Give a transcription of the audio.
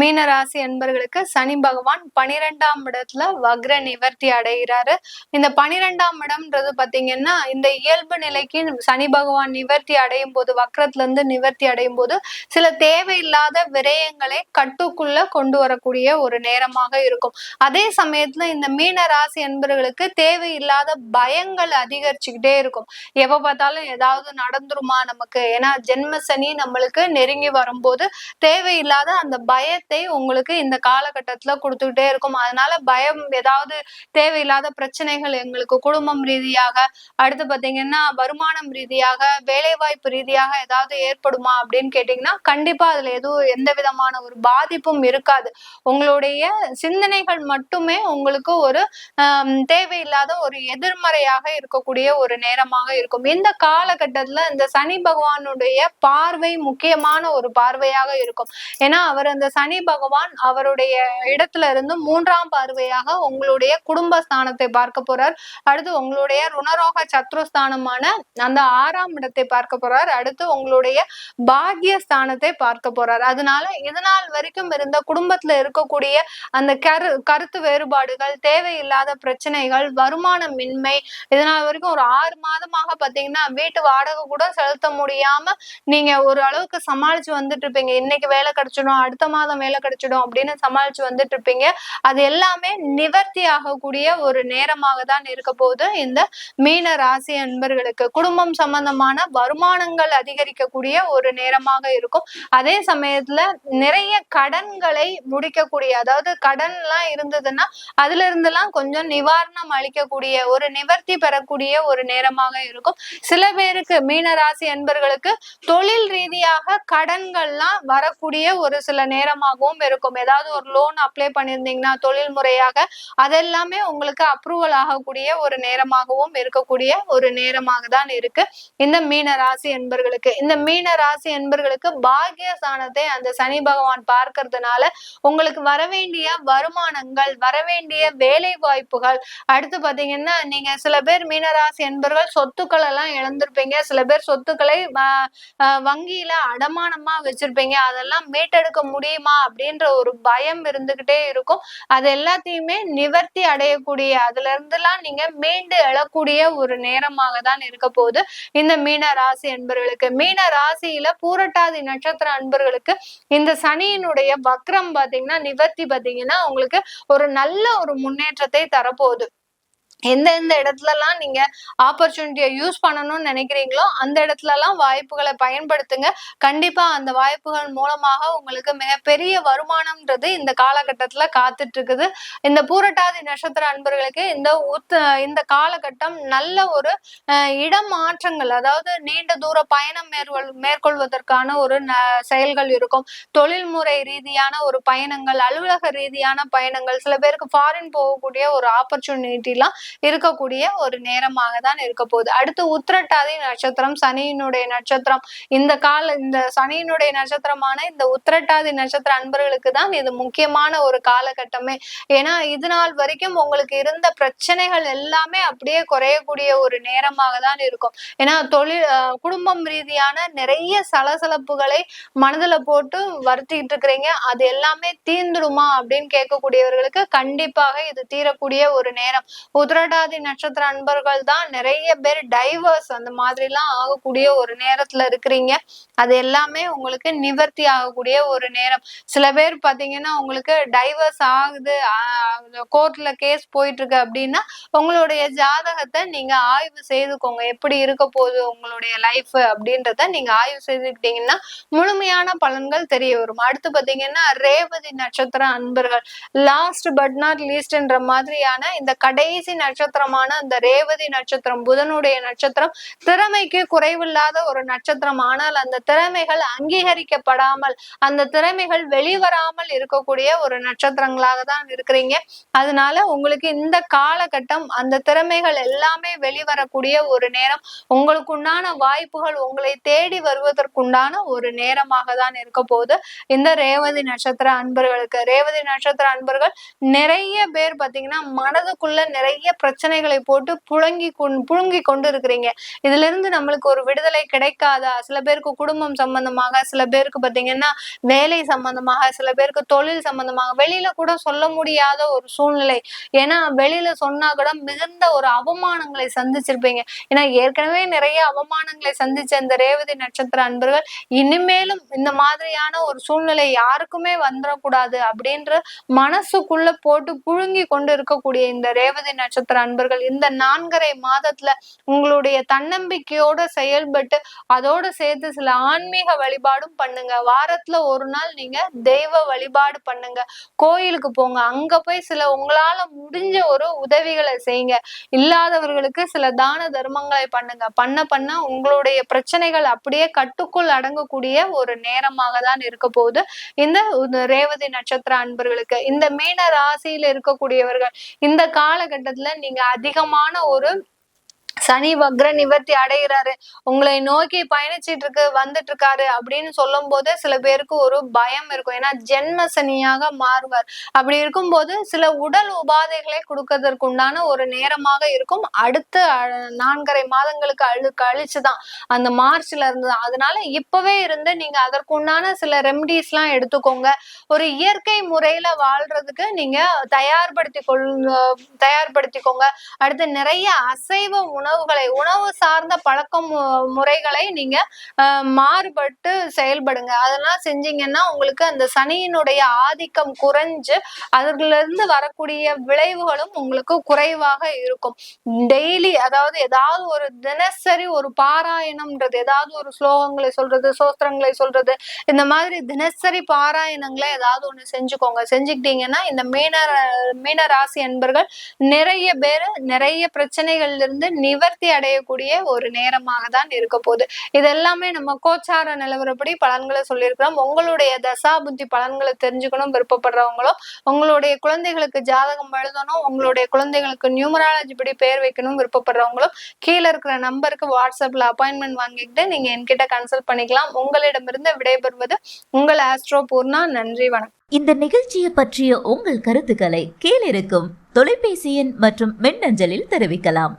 மீன ராசி அன்பர்களுக்கு சனி பகவான் பனிரெண்டாம் இடத்துல வக்ர நிவர்த்தி அடைகிறாரு. இந்த பனிரெண்டாம் இடம்ன்றது பாத்தீங்கன்னா இந்த இயல்பு நிலைக்கு சனி பகவான் நிவர்த்தி அடையும் போது வக்ரத்துல இருந்து நிவர்த்தி அடையும் போது சில தேவையில்லாத விரயங்களை கட்டுக்குள்ள கொண்டு வரக்கூடிய ஒரு நேரமாக இருக்கும். அதே சமயத்துல இந்த மீன ராசி அன்பர்களுக்கு தேவையில்லாத பயங்கள் அதிகரிச்சுக்கிட்டே இருக்கும். எப்ப பார்த்தாலும் ஏதாவது நடந்துருமா நமக்கு? ஏன்னா ஜென்ம சனி நம்மளுக்கு நெருங்கி வரும்போது தேவையில்லாத அந்த பய பயத்தை உங்களுக்கு இந்த காலகட்டத்துல கொடுத்துக்கிட்டே இருக்கும். அதனால பயம் ஏதாவது தேவையில்லாத பிரச்சனைகள் எங்களுக்கு குடும்பம் ரீதியாக அடுத்து பாத்தீங்கன்னா வருமானம் ரீதியாக வேலைவாய்ப்பு ரீதியாக ஏதாவது ஏற்படுமா அப்படின்னு கேட்டீங்கன்னா கண்டிப்பா அதுல எதுவும் எந்த விதமான ஒரு பாதிப்பும் இருக்காது. உங்களுடைய சிந்தனைகள் மட்டுமே உங்களுக்கு ஒரு தேவையில்லாத ஒரு எதிர்மறையாக இருக்கக்கூடிய ஒரு நேரமாக இருக்கும். இந்த காலகட்டத்துல இந்த சனி பகவானுடைய பார்வை முக்கியமான ஒரு பார்வையாக இருக்கும். ஏன்னா அவர் அந்த சனி பகவான் அவருடைய இடத்துல இருந்து மூன்றாம் பார்வையாக உங்களுடைய குடும்ப ஸ்தானத்தை பார்க்க போறார். அடுத்து உங்களுடைய ருணரோக சத்ருஸ்தானமான அந்த ஆறாம் இடத்தை பார்க்க போறார். அடுத்து உங்களுடைய பாக்கிய ஸ்தானத்தை பார்க்க போறார். அதனால இதனால் வரைக்கும் இருந்த குடும்பத்துல இருக்கக்கூடிய அந்த கரு கருத்து வேறுபாடுகள் தேவையில்லாத பிரச்சனைகள் வருமானமின்மை இதனால் வரைக்கும் ஒரு ஆறு மாதமாக பாத்தீங்கன்னா வீட்டு வாடகை கூட செலுத்த முடியாம நீங்க ஒரு அளவுக்கு சமாளிச்சு வந்துட்டு இருப்பீங்க. இன்னைக்கு வேலை கிடைச்சிடும் அடுத்த மாதம் வேலை கிடைச்சிடும் அப்படின்னு சமாளிச்சு வந்துட்டு இருப்பீங்க. அது எல்லாமே நிவர்த்தி ஆகக்கூடிய ஒரு நேரமாக தான் இருக்க போது இந்த மீன ராசி அன்பர்களுக்கு குடும்பம் சம்பந்தமான வருமானங்கள் அதிகரிக்கக்கூடிய ஒரு நேரமாக இருக்கும். அதே சமயத்துல நிறைய கடன்களை முடிக்கக்கூடிய அதாவது கடன் எல்லாம் இருந்ததுன்னா அதுல இருந்தெல்லாம் கொஞ்சம் நிவாரணம் அளிக்கக்கூடிய ஒரு நிவர்த்தி பெறக்கூடிய ஒரு நேரமாக இருக்கும். சில பேருக்கு மீன ராசி அன்பர்களுக்கு தொழில் ரீதியாக கடன்கள்லாம் வரக்கூடிய ஒரு சில நேரம் நேரமாகவும் இருக்கும். ஏதாவது ஒரு லோன் அப்ளை பண்ணியிருந்தீங்கன்னா தொழில் முறையாக அதெல்லாமே உங்களுக்கு அப்ரூவல் ஆகக்கூடிய ஒரு நேரமாகவும் இருக்கக்கூடிய ஒரு நேரமாக தான் இருக்கு. இந்த மீன ராசி என்பர்களுக்கு இந்த மீன ராசி என்பர்களுக்கு பாகியஸ்தானத்தை அந்த சனி பகவான் பார்க்கறதுனால உங்களுக்கு வரவேண்டிய வருமானங்கள் வரவேண்டிய வேலை வாய்ப்புகள் அடுத்து பாத்தீங்கன்னா நீங்க சில பேர் மீனராசி என்பர்கள் சொத்துக்கள் எல்லாம் இழந்திருப்பீங்க. சில பேர் சொத்துக்களை வங்கியில அடமானமா வச்சிருப்பீங்க. அதெல்லாம் மீட்டெடுக்க முடியுமா அப்படின்ற ஒரு பயம் இருந்துகிட்டே இருக்கும். அது எல்லாத்தையுமே நிவர்த்தி அடையக்கூடிய அதுல இருந்துலாம் நீங்க மீண்டு எழக்கூடிய ஒரு நேரமாக தான் இருக்க போகுது. இந்த மீன ராசி அன்பர்களுக்கு மீன ராசியில பூரட்டாதி நட்சத்திர அன்பர்களுக்கு இந்த சனியினுடைய வக்ரம் பாத்தீங்கன்னா நிவர்த்தி பாத்தீங்கன்னா உங்களுக்கு ஒரு நல்ல ஒரு முன்னேற்றத்தை தரப்போகுது. எந்தெந்த இடத்துலலாம் நீங்க ஆப்பர்ச்சுனிட்டியை யூஸ் பண்ணணும்னு நினைக்கிறீங்களோ அந்த இடத்துலலாம் வாய்ப்புகளை பயன்படுத்துங்க. கண்டிப்பா அந்த வாய்ப்புகள் மூலமாக உங்களுக்கு மிகப்பெரிய வருமானம்ன்றது இந்த காலகட்டத்துல காத்துட்டு இருக்குது இந்த பூரட்டாதி நட்சத்திர அன்பர்களுக்கு இந்த உத் இந்த காலகட்டம் நல்ல ஒரு இடம் மாற்றங்கள் அதாவது நீண்ட தூர பயணம் மேற்கொள் மேற்கொள்வதற்கான ஒரு செயல்கள் இருக்கும். தொழில்முறை ரீதியான ஒரு பயணங்கள் அலுவலக ரீதியான பயணங்கள் சில பேருக்கு ஃபாரின் போகக்கூடிய ஒரு ஆப்பர்ச்சுனிட்டிலாம் இருக்கக்கூடிய ஒரு நேரமாக தான் இருக்க போகுது. அடுத்து உத்திரட்டாதி நட்சத்திரம் சனியினுடைய நட்சத்திரம். இந்த கால இந்த சனியினுடைய நட்சத்திரமான இந்த உத்திரட்டாதி நட்சத்திர அன்பர்களுக்கு தான் இது முக்கியமான ஒரு காலகட்டமே. ஏன்னா இது நாள் வரைக்கும் உங்களுக்கு இருந்த பிரச்சனைகள் எல்லாமே அப்படியே குறையக்கூடிய ஒரு நேரமாக தான் இருக்கும். ஏன்னா தொழில் குடும்பம் ரீதியான நிறைய சலசலப்புகளை மனதுல போட்டு வருத்திட்டு இருக்கிறீங்க. அது எல்லாமே தீர்ந்துடுமா அப்படின்னு கேட்கக்கூடியவர்களுக்கு கண்டிப்பாக இது தீரக்கூடிய ஒரு நேரம். உத்திர உத்திரடாதி நட்சத்திர அன்பர்கள் தான் நிறைய பேர் டைவர்ஸ் அந்த மாதிரி எல்லாம் ஆகக்கூடிய ஒரு நேரத்துல இருக்கிறீங்க. அது எல்லாமே உங்களுக்கு நிவர்த்தி ஆகக்கூடிய ஒரு நேரம். சில பேர் பாத்தீங்கன்னா உங்களுக்கு டைவர்ஸ் ஆகுது. கோர்ட்ல கேஸ் போயிட்டு இருக்கு அப்படின்னா உங்களுடைய ஜாதகத்தை நீங்க ஆய்வு செய்துக்கோங்க. எப்படி இருக்க போகுது உங்களுடைய லைஃப் அப்படின்றத நீங்க ஆய்வு செய்துக்கிட்டீங்கன்னா முழுமையான பலன்கள் தெரிய வரும். அடுத்து பாத்தீங்கன்னா ரேவதி நட்சத்திர அன்பர்கள். லாஸ்ட் பட் நாட் லீஸ்ட்ன்ற மாதிரியான இந்த கடைசி நட்சத்திரமான அந்த ரேவதி நட்சத்திரம் புதனுடைய நட்சத்திரம் திறமைக்கு குறைவில்லாத ஒரு நட்சத்திரம். ஆனால் அந்த திறமைகள் அங்கீகரிக்கப்படாமல் அந்த திறமைகள் வெளிவராமல் இருக்கக்கூடிய ஒரு நட்சத்திரங்களாக தான் இருக்கிறீங்க. அதனால உங்களுக்கு இந்த காலகட்டம் அந்த திறமைகள் எல்லாமே வெளிவரக்கூடிய ஒரு நேரம். உங்களுக்கு உண்டான வாய்ப்புகள் உங்களை தேடி வருவதற்குண்டான ஒரு நேரமாக தான் இருக்க போகுது. இந்த ரேவதி நட்சத்திர அன்பர்களுக்கு ரேவதி நட்சத்திர அன்பர்கள் நிறைய பேர் பாத்தீங்கன்னா மனதுக்குள்ள நிறைய பிரச்சனைகளை போட்டு புழங்கி கொண் புழுங்கி கொண்டு இருக்கிறீங்க இதுல இருந்து நம்மளுக்கு ஒரு விடுதலை கிடைக்காதா? சில பேருக்கு குடும்பம் சம்பந்தமாக சில பேருக்கு பாத்தீங்கன்னா வேலை சம்பந்தமாக சில பேருக்கு தொழில் சம்பந்தமாக வெளியில கூட சொல்ல முடியாத ஒரு சூழ்நிலை. ஏன்னா வெளியில சொன்னா கூட மிகுந்த ஒரு அவமானங்களை சந்திச்சிருப்பீங்க. ஏன்னா ஏற்கனவே நிறைய அவமானங்களை சந்திச்ச இந்த ரேவதி நட்சத்திர அன்பர்கள் இனிமேலும் இந்த மாதிரியான ஒரு சூழ்நிலை யாருக்குமே வந்துடக்கூடாது அப்படின்ற மனசுக்குள்ள போட்டு புழுங்கி கொண்டு இருக்கக்கூடிய இந்த ரேவதி நட்சத்திர அன்பர்கள் இந்த நான்கரை மாதத்துல உங்களுடைய தன்னம்பிக்கையோட செயல்பட்டு அதோட சேர்த்து சில ஆன்மீக வழிபாடும் பண்ணுங்க. வாரத்துல ஒரு நாள் நீங்க தெய்வ வழிபாடு பண்ணுங்க. கோயிலுக்கு போங்க. அங்க போய் சில உங்களால முடிஞ்ச ஒரு உதவிகளை செய்யுங்க. இல்லாதவர்களுக்கு சில தான தர்மங்களை பண்ணுங்க. பண்ண பண்ண உங்களுடைய பிரச்சனைகள் அப்படியே கட்டுக்குள் அடங்கக்கூடிய ஒரு நேரமாக தான் இருக்க போகுது. இந்த ரேவதி நட்சத்திர அன்பர்களுக்கு இந்த மீன ராசியில இருக்கக்கூடியவர்கள் இந்த காலகட்டத்துல நீங்க அதிகமான ஒரு சனி வக்ர நிவர்த்தி அடைகிறாரு உங்களை நோக்கி பயணிச்சிட்டு இருக்கு வந்துட்டு இருக்காரு அப்படின்னு சொல்லும் போது சில பேருக்கு ஒரு பயம் இருக்கும். ஏன்னா ஜென்ம சனியாக மாறுவார். அப்படி இருக்கும்போது சில உடல் உபாதைகளை கொடுக்கறதற்கு உண்டான ஒரு நேரமாக இருக்கும். அடுத்த நான்கரை மாதங்களுக்கு அழு கழிச்சுதான். அந்த மார்ச்ல இருந்து அதனால இப்பவே இருந்து நீங்க அதற்குண்டான சில ரெமடிஸ் எல்லாம் எடுத்துக்கோங்க. ஒரு இயற்கை முறையில வாழ்றதுக்கு நீங்க தயார்படுத்தி கொள் தயார்படுத்திக்கோங்க. அடுத்து நிறைய அசைவ உணவு உணவுகளை உணவு சார்ந்த பழக்கம் முறைகளை நீங்க மாறுபட்டு செயல்படுங்க. அதெல்லாம் செஞ்சீங்கன்னா உங்களுக்கு அந்த சனியினுடைய ஆதிக்கம் குறைஞ்சு அதுல இருந்து வரக்கூடிய விளைவுகளும் உங்களுக்கு குறைவாக இருக்கும். டெய்லி அதாவது ஏதாவது ஒரு தினசரி ஒரு பாராயணம்ன்றது ஏதாவது ஒரு ஸ்லோகங்களை சொல்றது சோஸ்திரங்களை சொல்றது இந்த மாதிரி தினசரி பாராயணங்களை ஏதாவது ஒண்ணு செஞ்சுக்கோங்க. செஞ்சுக்கிட்டீங்கன்னா இந்த மீன மீன ராசி அன்பர்கள் நிறைய பேர் நிறைய பிரச்சனைகள்ல இருந்து நிவர்த்தி அடையக்கூடிய ஒரு நேரமாக தான் இருக்க போகுது. இது எல்லாமே நம்ம கோச்சார நிலவரப்படி பலன்களை சொல்லியிருக்கிறோம். உங்களுடைய தசா புத்தி பலன்களை தெரிஞ்சுக்கணும் விருப்பப்படுறவங்களும் உங்களுடைய குழந்தைகளுக்கு ஜாதகம் எழுதணும் உங்களுடைய குழந்தைகளுக்கு நியூமராலஜி படி பேர் வைக்கணும் விருப்பப்படுறவங்களும் கீழே இருக்கிற நம்பருக்கு வாட்ஸ்அப்ல அப்பாயின்மெண்ட் வாங்கிக்கிட்டு நீங்க என்கிட்ட கன்சல்ட் பண்ணிக்கலாம். உங்களிடமிருந்து விடைபெறுவது உங்கள் ஆஸ்ட்ரோ பூர்ணா. நன்றி வணக்கம். இந்த நிகழ்ச்சியை பற்றிய உங்கள் கருத்துக்களை கீழிருக்கும் தொலைபேசி எண் மற்றும் மின்னஞ்சலில் தெரிவிக்கலாம்.